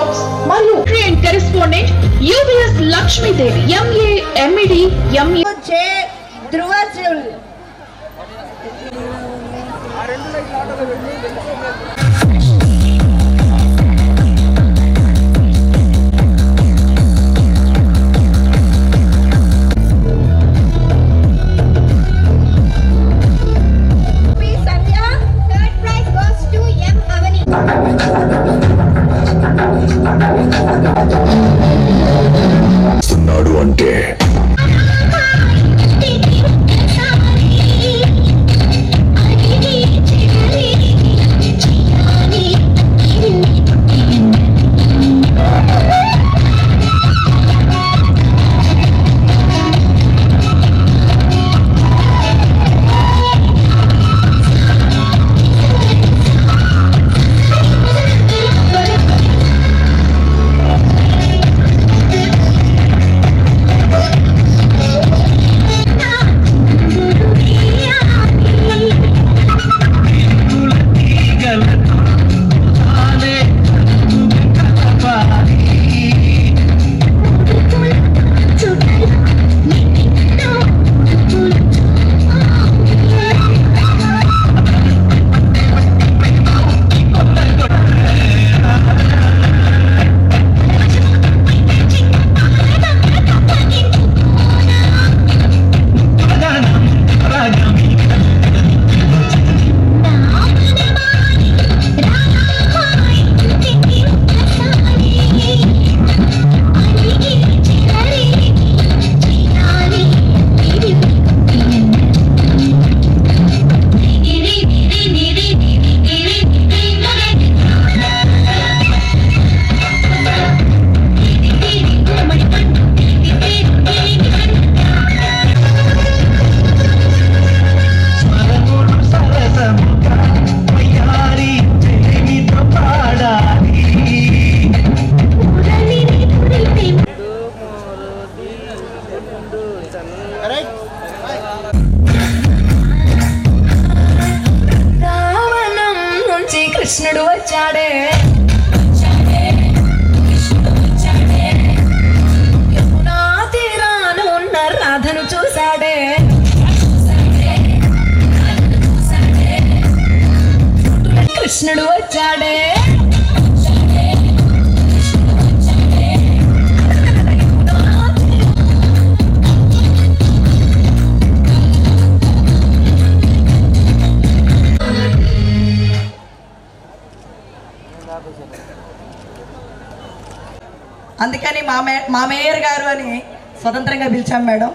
Work మరియు train correspondent UBS Lakshmidevi MA MEd MA J ధ్రువజుల్ P అందుకని మా మే మా మేయర్ గారు అని స్వతంత్రంగా పిలిచాం మేడం.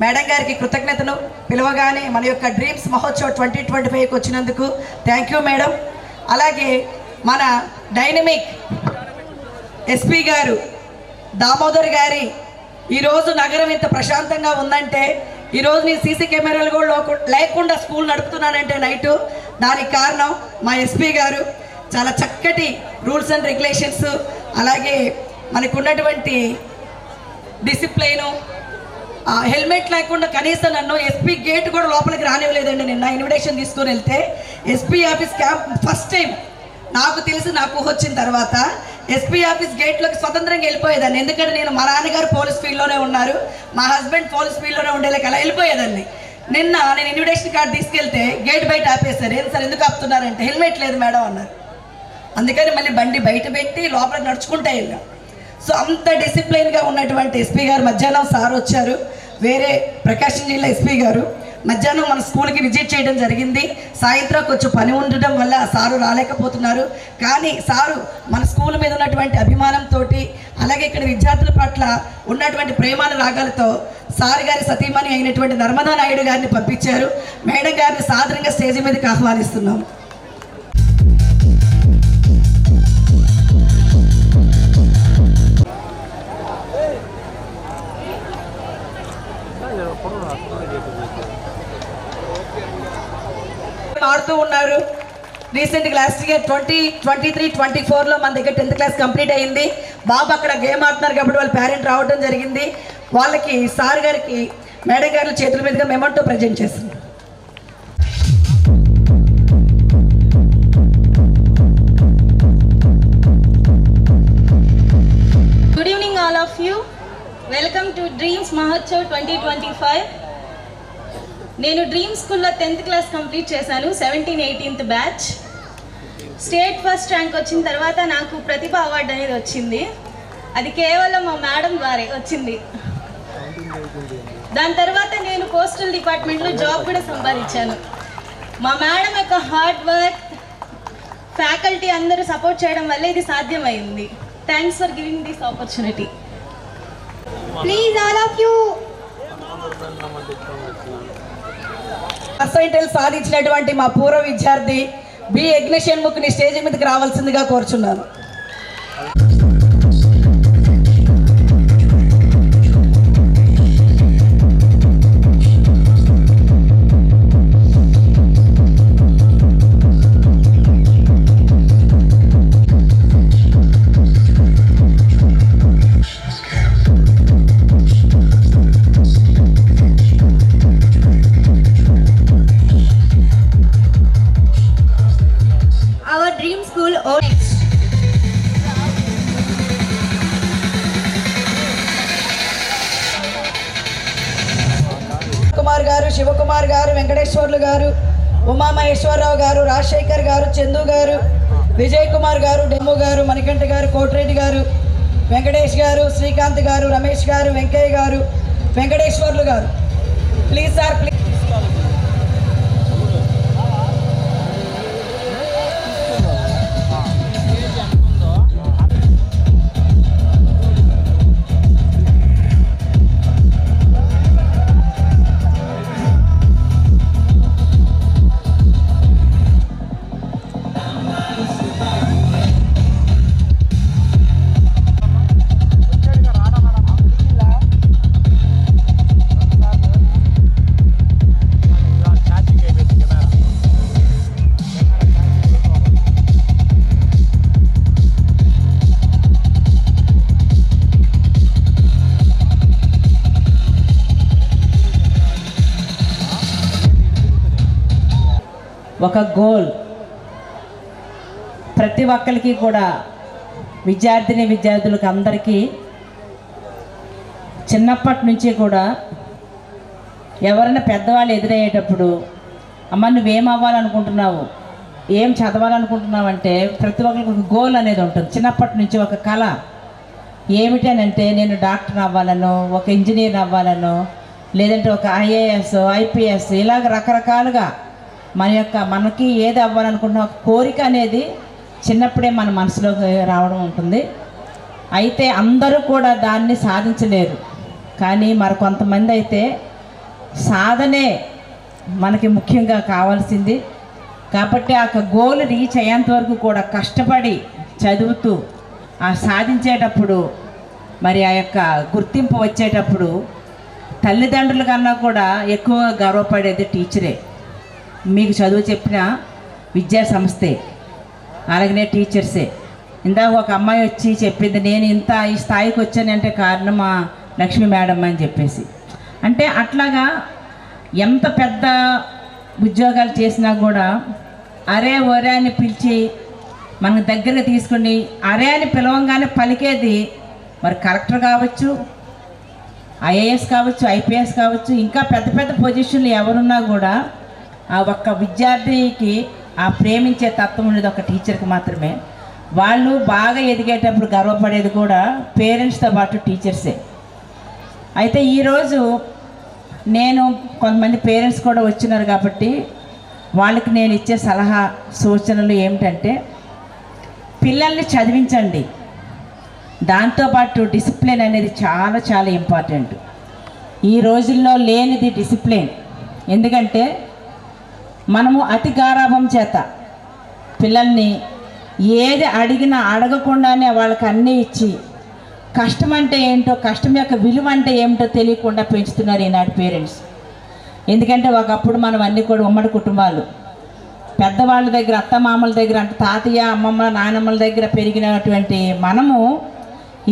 మేడం గారికి కృతజ్ఞతలు. పిలవగానే మన యొక్క డ్రీమ్స్ మహోత్సవ్ ట్వంటీ ట్వంటీ ఫైవ్కి వచ్చినందుకు థ్యాంక్ యూ మేడం. అలాగే మన డైనమిక్ ఎస్పీ గారు దామోదర్ గారి ఈరోజు నగరం ఇంత ప్రశాంతంగా ఉందంటే ఈరోజు నేను సీసీ కెమెరాలు కూడా లోకు- లేకుండా స్కూల్ నడుపుతున్నానంటే నైటు దానికి కారణం మా ఎస్పీ గారు. చాలా చక్కటి రూల్స్ అండ్ రెగ్యులేషన్స్ అలాగే మనకు ఉన్నటువంటి డిసిప్లైను ఆ హెల్మెట్ లేకుండా కనీసం నన్ను ఎస్పీ గేట్ కూడా లోపలికి రానివ్వలేదండి నిన్న. ఇన్విటేషన్ తీసుకొని వెళ్తే SP office camp first time నాకు తెలిసి నాకు వచ్చిన తర్వాత ఎస్పీ ఆఫీస్ గేట్లోకి స్వతంత్రంగా వెళ్ళిపోయేదాన్ని. ఎందుకంటే నేను మా నాన్నగారు పోలీస్ ఫీల్డ్లోనే ఉన్నారు. మా హస్బెండ్ పోలీస్ ఫీల్డ్లోనే ఉండేలాకి అలా వెళ్ళిపోయేదాన్ని. నిన్న నేను ఇన్విటేషన్ కార్డు తీసుకెళ్తే గేట్ బయట ఆపేశారు. ఏం సార్ ఎందుకు ఆపుతున్నారంటే హెల్మెట్ లేదు మేడం అన్నారు. అందుకని మళ్ళీ బండి బయట పెట్టి లోపల నడుచుకుంటా వెళ్ళాం సో అంత డిసిప్లైన్గా ఉన్నటువంటి ఎస్పీ గారు మధ్యాహ్నం సార్ వచ్చారు. వేరే ప్రకాశం జిల్లా ఎస్పీ గారు. మధ్యాహ్నం మన స్కూల్కి విజిట్ చేయడం జరిగింది. సాయంత్రం కొంచెం పని ఉండడం వల్ల సారు రాలేకపోతున్నారు. కానీ సారు మన స్కూల్ మీద ఉన్నటువంటి అభిమానంతో అలాగే ఇక్కడ విద్యార్థుల పట్ల ఉన్నటువంటి ప్రేమాను రాగాలతో సార్ గారి సతీమణి అయినటువంటి నర్మదా నాయుడు గారిని పంపించారు. మేడం గారిని సాధారణంగా స్టేజ్ మీదకి ఆహ్వానిస్తున్నాం. మారుతూ ఉన్నారు recent last year twenty twenty three twenty ఫోర్లో మన దగ్గర టెన్త్ క్లాస్ కంప్లీట్ అయింది బాబు అక్కడ గేమ్ ఆడుతున్నారు కాబట్టి వాళ్ళ పేరెంట్ రావడం జరిగింది వాళ్ళకి సార్ గారికి మేడం గారి చేతుల మీదుగా మెమంటో ప్రజెంట్ చేస్తున్నారు Good evening, all of you. Welcome to Dreams Mahotsav 2025. నేను డ్రీమ్ స్కూల్లో టెన్త్ క్లాస్ కంప్లీట్ చేశాను seventeen eighteenth batch state first rank వచ్చిన తర్వాత నాకు ప్రతిభ అవార్డు అనేది వచ్చింది. అది కేవలం మా మేడం ద్వారా వచ్చింది. దాని తర్వాత నేను పోస్టల్ డిపార్ట్మెంట్లో జాబ్ కూడా సంపాదించాను. మా మేడం యొక్క హార్డ్ వర్క్ ఫ్యాకల్టీ అందరూ సపోర్ట్ చేయడం వల్ల ఇది సాధ్యమైంది. Thanks for giving this opportunity please all of you అసైటల్ సాధించినటువంటి మా పూర్వ విద్యార్థి బి యజ్ఞేషన్ ముఖ్ని స్టేజ్ మీదకి రావాల్సిందిగా కోరుచున్నాను. గారు శివకుమార్ గారు వెంకటేశ్వర్లు గారు ఉమామహేశ్వరరావు గారు రాజశేఖర్ గారు చందు గారు విజయ్ కుమార్ గారు డెమ్ము గారు మణికంఠ గారు కోటిరెడ్డి గారు వెంకటేష్ గారు శ్రీకాంత్ గారు రమేష్ గారు Venkayya garu Venkateswarlu garu. Please sir please. ఒక గోల్. ప్రతి ఒక్కరికి కూడా విద్యార్థిని విద్యార్థులకు అందరికీ చిన్నప్పటి నుంచి కూడా ఎవరైనా పెద్దవాళ్ళు ఎదురయ్యేటప్పుడు అమ్మ నువ్వేం అవ్వాలనుకుంటున్నావు? ఏం చదవాలనుకుంటున్నావు అంటే ప్రతి ఒక్కరికి ఒక గోల్ అనేది ఉంటుంది. చిన్నప్పటి నుంచి ఒక కళ. ఏమిటి అని అంటే నేను డాక్టర్ అవ్వాలనో ఒక ఇంజనీర్ అవ్వాలనో లేదంటే ఒక ఐఏఎస్ ఐపీఎస్ ఇలాగ రకరకాలుగా మన యొక్క మనకి ఏది అవ్వాలనుకున్న కోరిక అనేది చిన్నప్పుడే మన మనసులోకి రావడం ఉంటుంది. అయితే అందరూ కూడా దాన్ని సాధించలేరు. కానీ మరి కొంతమంది అయితే సాధనే మనకి ముఖ్యంగా కావాల్సింది. కాబట్టి ఆ గోల్ రీచ్ అయ్యేంత వరకు కూడా కష్టపడి చదువుతూ ఆ సాధించేటప్పుడు మరి ఆ యొక్క గుర్తింపు వచ్చేటప్పుడు తల్లిదండ్రుల కన్నా కూడా ఎక్కువ గర్వపడేది టీచరే మీకు చదువు చెప్పిన విద్యా సంస్థే. అలాగనే టీచర్సే. ఇందాక ఒక అమ్మాయి వచ్చి చెప్పింది నేను ఇంత ఈ స్థాయికి వచ్చానంటే కారణం మా లక్ష్మి మేడం అని చెప్పేసి. అంటే అట్లాగా ఎంత పెద్ద ఉద్యోగాలు చేసినా కూడా అరే ఒరే అని పిలిచి మన దగ్గర తీసుకుని అరే అని పిలవంగానే పలికేది మరి కలెక్టర్ కావచ్చు ఐఏఎస్ కావచ్చు ఐపీఎస్ కావచ్చు ఇంకా పెద్ద పెద్ద పొజిషన్లు ఎవరున్నా కూడా ఆ ఒక్క విద్యార్థికి ఆ ప్రేమించే తత్వం ఉండేది ఒక టీచర్కి మాత్రమే. వాళ్ళు బాగా ఎదిగేటప్పుడు గర్వపడేది కూడా పేరెంట్స్తో పాటు టీచర్సే. అయితే ఈరోజు నేను కొంతమంది పేరెంట్స్ కూడా వచ్చినారు కాబట్టి వాళ్ళకి నేను ఇచ్చే సలహా సూచనలు ఏమిటంటే పిల్లల్ని చదివించండి. దాంతోపాటు డిసిప్లిన్ అనేది చాలా చాలా ఇంపార్టెంట్. ఈ రోజుల్లో లేనిది డిసిప్లిన్. ఎందుకంటే మనము అతి గారాభం చేత పిల్లల్ని ఏది అడిగినా అడగకుండానే వాళ్ళకి అన్నీ ఇచ్చి కష్టం అంటే ఏంటో కష్టం యొక్క విలువ అంటే ఏమిటో తెలియకుండా పెంచుతున్నారు ఈనాటి పేరెంట్స్. ఎందుకంటే ఒకప్పుడు మనం అన్నీ కూడా ఉమ్మడి కుటుంబాలు. పెద్దవాళ్ళ దగ్గర అత్తమామల దగ్గర అంటే తాతయ్య అమ్మమ్మ నాయనమ్మల దగ్గర పెరిగినటువంటి మనము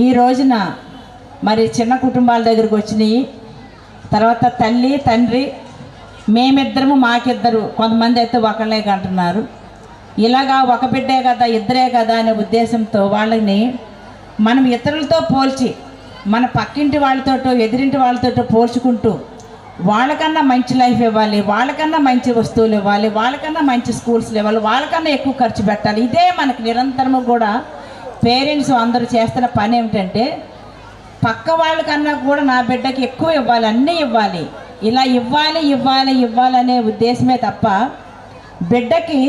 ఈ రోజున మరి చిన్న కుటుంబాల దగ్గరకు వచ్చినాయి. తర్వాత తల్లి తండ్రి మేమిద్దరము మాకిద్దరు కొంతమంది అయితే ఒకళ్ళే కంటున్నారు. ఇలాగా ఒక బిడ్డే కదా ఇద్దరే కదా అనే ఉద్దేశంతో వాళ్ళని మనం ఇతరులతో పోల్చి మన పక్కింటి వాళ్ళతోటో ఎదిరింటి వాళ్ళతోటో పోల్చుకుంటూ వాళ్ళకన్నా మంచి లైఫ్ ఇవ్వాలి వాళ్ళకన్నా మంచి వస్తువులు ఇవ్వాలి వాళ్ళకన్నా మంచి స్కూల్స్లు ఇవ్వాలి వాళ్ళకన్నా ఎక్కువ ఖర్చు పెట్టాలి. ఇదే మనకు నిరంతరము కూడా పేరెంట్స్ అందరూ చేస్తున్న పని ఏమిటంటే పక్క వాళ్ళకన్నా కూడా నా బిడ్డకి ఎక్కువ ఇవ్వాలి అన్నీ ఇవ్వాలి. ఇలా ఇవ్వాలి ఇవ్వాలి ఇవ్వాలనే ఉద్దేశమే తప్ప బిడ్డకి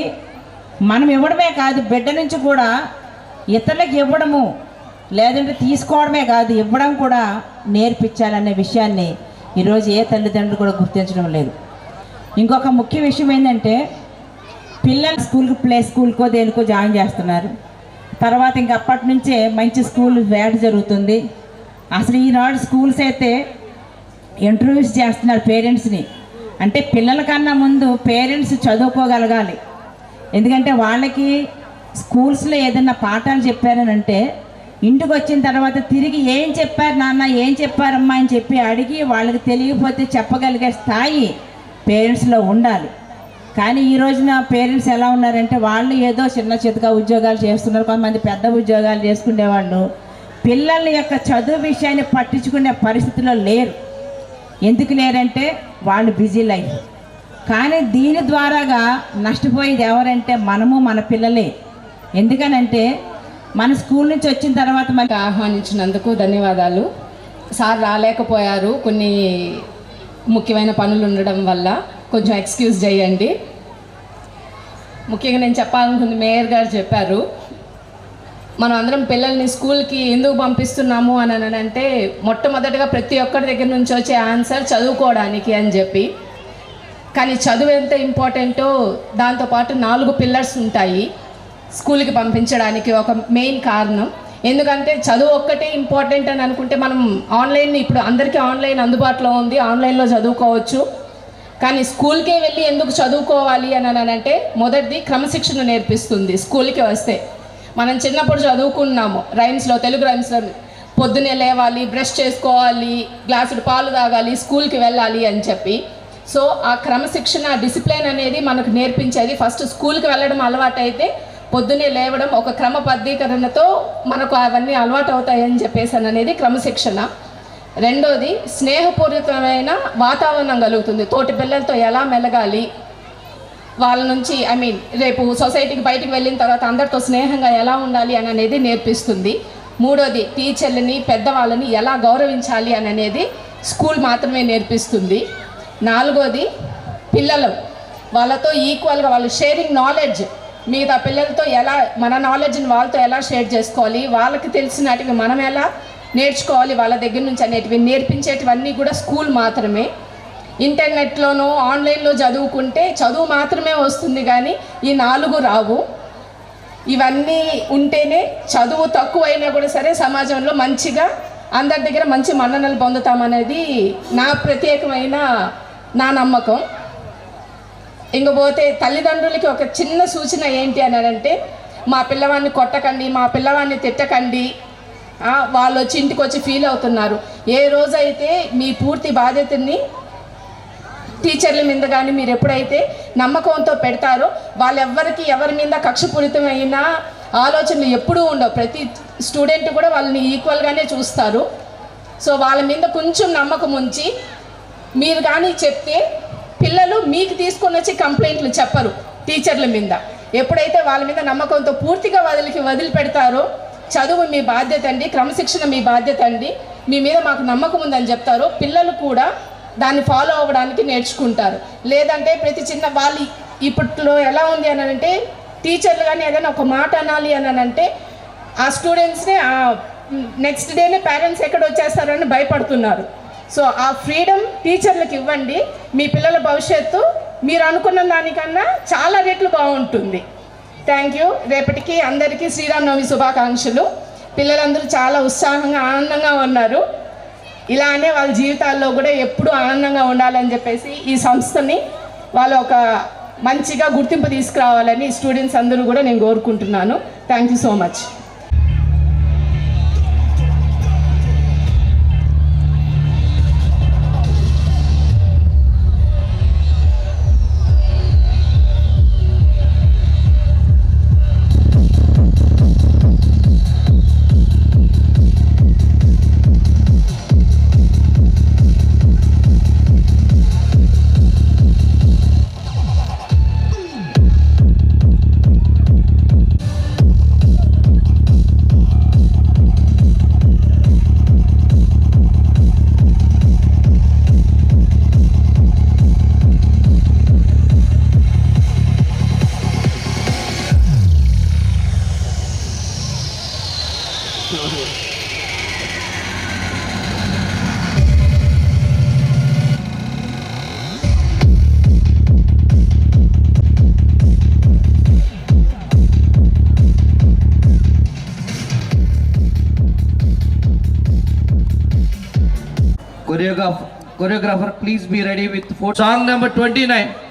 మనం ఇవ్వడమే కాదు బిడ్డ నుంచి కూడా ఇతరులకు ఇవ్వడము లేదంటే తీసుకోవడమే కాదు ఇవ్వడం కూడా నేర్పించాలనే విషయాన్ని ఈరోజు ఏ తల్లిదండ్రులు కూడా గుర్తించడం లేదు. ఇంకొక ముఖ్య విషయం ఏంటంటే పిల్లలు స్కూల్కి ప్లే స్కూల్కో దేనికో జాయిన్ చేస్తున్నారు. తర్వాత ఇంక అప్పటి నుంచే మంచి స్కూల్ వేట జరుగుతుంది. అసలు ఈనాడు స్కూల్స్ అయితే ఇంట్రడ్యూస్ చేస్తున్నారు పేరెంట్స్ని. అంటే పిల్లల కన్నా ముందు పేరెంట్స్ చదువుకోగలగాలి. ఎందుకంటే వాళ్ళకి స్కూల్స్లో ఏదైనా పాఠాలు చెప్పారనంటే ఇంటికి వచ్చిన తర్వాత తిరిగి ఏం చెప్పారు నాన్న ఏం చెప్పారమ్మా అని చెప్పి అడిగి వాళ్ళకి తెలియకపోతే చెప్పగలిగే స్థాయి పేరెంట్స్లో ఉండాలి. కానీ ఈ రోజున పేరెంట్స్ ఎలా ఉన్నారంటే వాళ్ళు ఏదో చిన్న చితగా ఉద్యోగాలు చేస్తున్నారు కొంతమంది పెద్ద ఉద్యోగాలు చేసుకునేవాళ్ళు. పిల్లల యొక్క చదువు విషయాన్ని పట్టించుకునే పరిస్థితిలో లేరు. ఎందుకు లేరంటే వాళ్ళు బిజీ లైఫ్. కానీ దీని ద్వారాగా నష్టపోయేది ఎవరంటే మనము మన పిల్లలే. ఎందుకనంటే మన స్కూల్ నుంచి వచ్చిన తర్వాత మనకి ఆహ్వానించినందుకు ధన్యవాదాలు. సార్ రాలేకపోయారు. కొన్ని ముఖ్యమైన పనులు ఉండడం వల్ల కొంచెం ఎక్స్క్యూజ్ చేయండి. ముఖ్యంగా నేను చెప్పాలనుకుంది మేయర్ గారు చెప్పారు. మనం అందరం పిల్లల్ని స్కూల్కి ఎందుకు పంపిస్తున్నాము అని అంటే మొట్టమొదటిగా ప్రతి ఒక్కరి దగ్గర నుంచి వచ్చే ఆన్సర్ చదువుకోవడానికి అని చెప్పి. కానీ చదువు ఎంత ఇంపార్టెంటో దాంతోపాటు నాలుగు పిల్లర్స్ ఉంటాయి స్కూల్కి పంపించడానికి ఒక మెయిన్ కారణం. ఎందుకంటే చదువు ఒక్కటే ఇంపార్టెంట్ అని అనుకుంటే మనం ఆన్లైన్ ఇప్పుడు అందరికీ ఆన్లైన్ అందుబాటులో ఉంది ఆన్లైన్లో చదువుకోవచ్చు. కానీ స్కూల్కే వెళ్ళి ఎందుకు చదువుకోవాలి అని అంటే మొదటిది క్రమశిక్షణ నేర్పిస్తుంది స్కూల్కి వస్తే. మనం చిన్నప్పుడు చదువుకున్నాము రైమ్స్లో తెలుగు రైమ్స్లో పొద్దునే లేవాలి బ్రష్ చేసుకోవాలి గ్లాసుడు పాలు తాగాలి స్కూల్కి వెళ్ళాలి అని చెప్పి. సో ఆ క్రమశిక్షణ డిసిప్లిన్ అనేది మనకు నేర్పించేది. ఫస్ట్ స్కూల్కి వెళ్ళడం అలవాటు అయితే పొద్దునే లేవడం ఒక క్రమబద్ధీకరణతో మనకు అవన్నీ అలవాటు అవుతాయని చెప్పేసి అనేది క్రమశిక్షణ. రెండోది స్నేహపూరితమైన వాతావరణం కలుగుతుంది. తోటి పిల్లలతో ఎలా మెలగాలి? వాళ్ళ నుంచి ఐ మీన్ రేపు సొసైటీకి బయటికి వెళ్ళిన తర్వాత అందరితో స్నేహంగా ఎలా ఉండాలి అని అనేది నేర్పిస్తుంది. మూడోది టీచర్లని పెద్దవాళ్ళని ఎలా గౌరవించాలి అని అనేది స్కూల్ మాత్రమే నేర్పిస్తుంది. నాలుగోది పిల్లలు. వాళ్ళతో ఈక్వల్గా వాళ్ళు షేరింగ్ నాలెడ్జ్ మిగతా పిల్లలతో ఎలా మన నాలెడ్జ్ని వాళ్ళతో ఎలా షేర్ చేసుకోవాలి? వాళ్ళకి తెలిసినటివి మనం ఎలా నేర్చుకోవాలి? వాళ్ళ దగ్గర నుంచి అనేటివి నేర్పించేటివన్నీ కూడా స్కూల్ మాత్రమే. ఇంటర్నెట్లోనో ఆన్లైన్లో చదువుకుంటే చదువు మాత్రమే వస్తుంది కానీ ఈ నాలుగు రావు. ఇవన్నీ ఉంటేనే చదువు తక్కువైనా కూడా సరే సమాజంలో మంచిగా అందరి దగ్గర మంచి మన్ననలు పొందుతామనేది నా ప్రత్యేకమైన నా నమ్మకం. ఇంకపోతే తల్లిదండ్రులకి ఒక చిన్న సూచన ఏంటి అని అంటే మా పిల్లవాడిని కొట్టకండి మా పిల్లవాడిని తిట్టకండి. వాళ్ళు వచ్చి ఇంటికి వచ్చి ఫీల్ అవుతున్నారు. ఏ రోజైతే మీ పూర్తి బాధ్యతని టీచర్ల మీద కానీ మీరు ఎప్పుడైతే నమ్మకంతో పెడతారో వాళ్ళెవ్వరికి ఎవరి మీద కక్షపూరితమైన ఆలోచనలు ఎప్పుడూ ఉండవు. ప్రతి స్టూడెంట్ కూడా వాళ్ళని ఈక్వల్గానే చూస్తారు. సో వాళ్ళ మీద కొంచెం నమ్మకం ఉంచి మీరు కానీ చెప్తే పిల్లలు మీకు తీసుకొని వచ్చి కంప్లైంట్లు చెప్పరు టీచర్ల మీద. ఎప్పుడైతే వాళ్ళ మీద నమ్మకంతో పూర్తిగా వదిలికి వదిలిపెడతారో చదువు మీ బాధ్యత అండి క్రమశిక్షణ మీ బాధ్యత అండి మీ మీద మాకు నమ్మకం ఉందని చెప్తారో పిల్లలు కూడా దాన్ని ఫాలో అవ్వడానికి నేర్చుకుంటారు. లేదంటే ప్రతి చిన్న వాళ్ళు ఇప్పట్లో ఎలా ఉంది అని అంటే టీచర్లు కానీ ఏదైనా ఒక మాట అనాలి అని అంటే ఆ స్టూడెంట్స్ని నెక్స్ట్ డేనే పేరెంట్స్ ఎక్కడ వచ్చేస్తారని భయపడుతున్నారు. సో ఆ ఫ్రీడమ్ టీచర్లకు ఇవ్వండి. మీ పిల్లల భవిష్యత్తు మీరు అనుకున్న దానికన్నా చాలా రెట్లు బాగుంటుంది. థ్యాంక్ యూ రేపటికి అందరికీ శ్రీరామనవమి శుభాకాంక్షలు. పిల్లలందరూ చాలా ఉత్సాహంగా ఆనందంగా ఉన్నారు. ఇలానే వాళ్ళ జీవితాల్లో కూడా ఎప్పుడూ ఆనందంగా ఉండాలని చెప్పేసి ఈ సంస్థని వాళ్ళు ఒక మంచిగా గుర్తింపు తీసుకురావాలని స్టూడెంట్స్ అందరూ కూడా నేను కోరుకుంటున్నాను. Thank you so much Choreograph, choreographer, please be ready with four. Song number 29.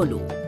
solo.